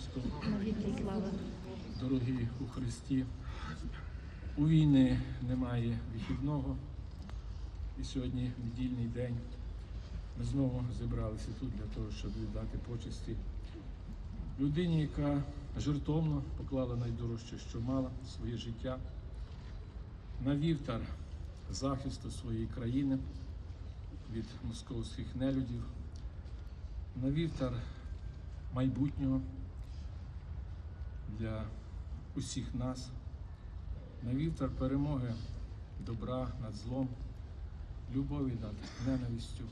Христу, дорогі у Христі. У війни немає вихідного. І сьогодні недільний день. Ми знову зібралися тут для того, щоб віддати почесті людині, яка жертовно поклала найдорожче, що мала своє життя на вівтар захисту своєї країни від московських нелюдів, на вівтар майбутнього для усіх нас, на вівтар перемоги добра над злом, любові над ненавистю,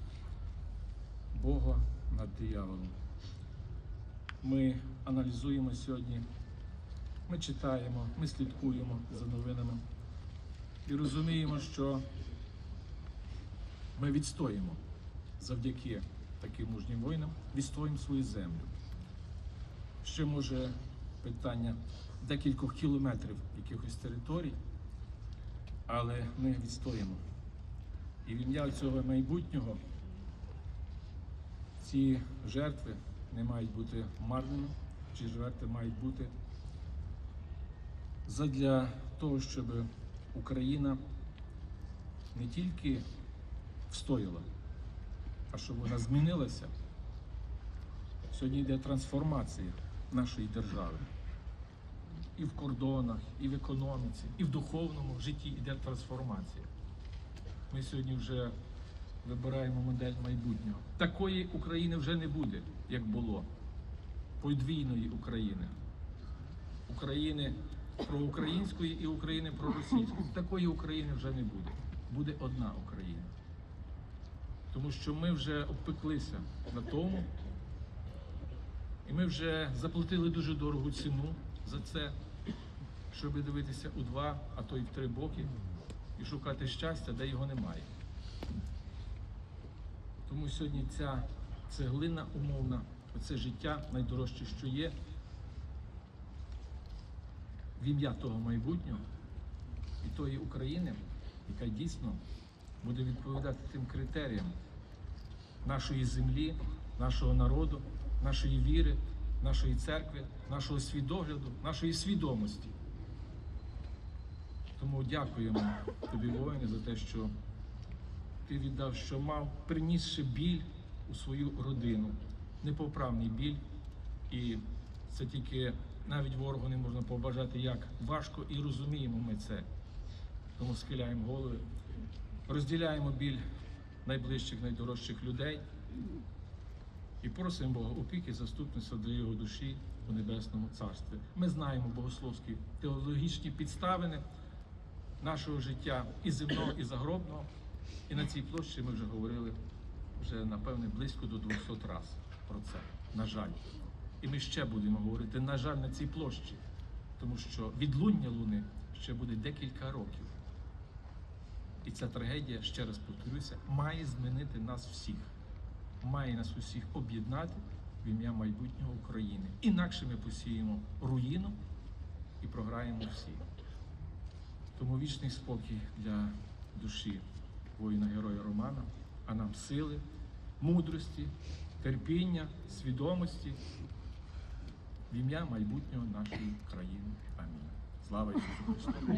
Бога над дияволом. Ми аналізуємо сьогодні, ми читаємо, ми слідкуємо за новинами і розуміємо, що ми відстоїмо завдяки таким мужнім воїнам, відстоїмо свою землю. Ще може питання декількох кілометрів якихось територій, але ми відстоїмо. І в ім'я цього майбутнього ці жертви не мають бути марними, ці жертви мають бути задля того, щоб Україна не тільки встояла, а щоб вона змінилася. Сьогодні йде трансформація нашої держави. І в кордонах, і в економіці, і в духовному житті йде трансформація. Ми сьогодні вже вибираємо модель майбутнього. Такої України вже не буде, як було. Подвійної України. України проукраїнської і України проросійської. Такої України вже не буде. Буде одна Україна. Тому що ми вже обпеклися на тому, і ми вже заплатили дуже дорогу ціну за це, щоб дивитися у два, а то й в три боки, і шукати щастя, де його немає. Тому сьогодні ця цеглина умовна, оце життя найдорожче, що є, в ім'я того майбутнього і тої України, яка дійсно буде відповідати тим критеріям нашої землі, нашого народу, нашої віри, нашої церкви, нашого свідогляду, нашої свідомості. Тому дякуємо тобі, воїне, за те, що ти віддав, що мав, принісши біль у свою родину, непоправний біль. І це тільки навіть ворогу не можна побажати, як важко і розуміємо ми це. Тому схиляємо голови, розділяємо біль найближчих, найдорожчих людей і просимо Бога опіки, заступництва до його душі у Небесному Царстві. Ми знаємо богословські теологічні підставини нашого життя і земного, і загробного. І на цій площі ми вже говорили вже, напевне, близько до 200 разів про це. На жаль. І ми ще будемо говорити, на жаль, на цій площі, тому що відлуння Луни ще буде декілька років. І ця трагедія, ще раз повторюся, має змінити нас всіх, має нас усіх об'єднати в ім'я майбутнього України. Інакше ми посіємо руїну і програємо всі. Тому вічний спокій для душі воїна-героя Романа, а нам сили, мудрості, терпіння, свідомості в ім'я майбутнього нашої країни. Амінь. Слава Ісусу Христу!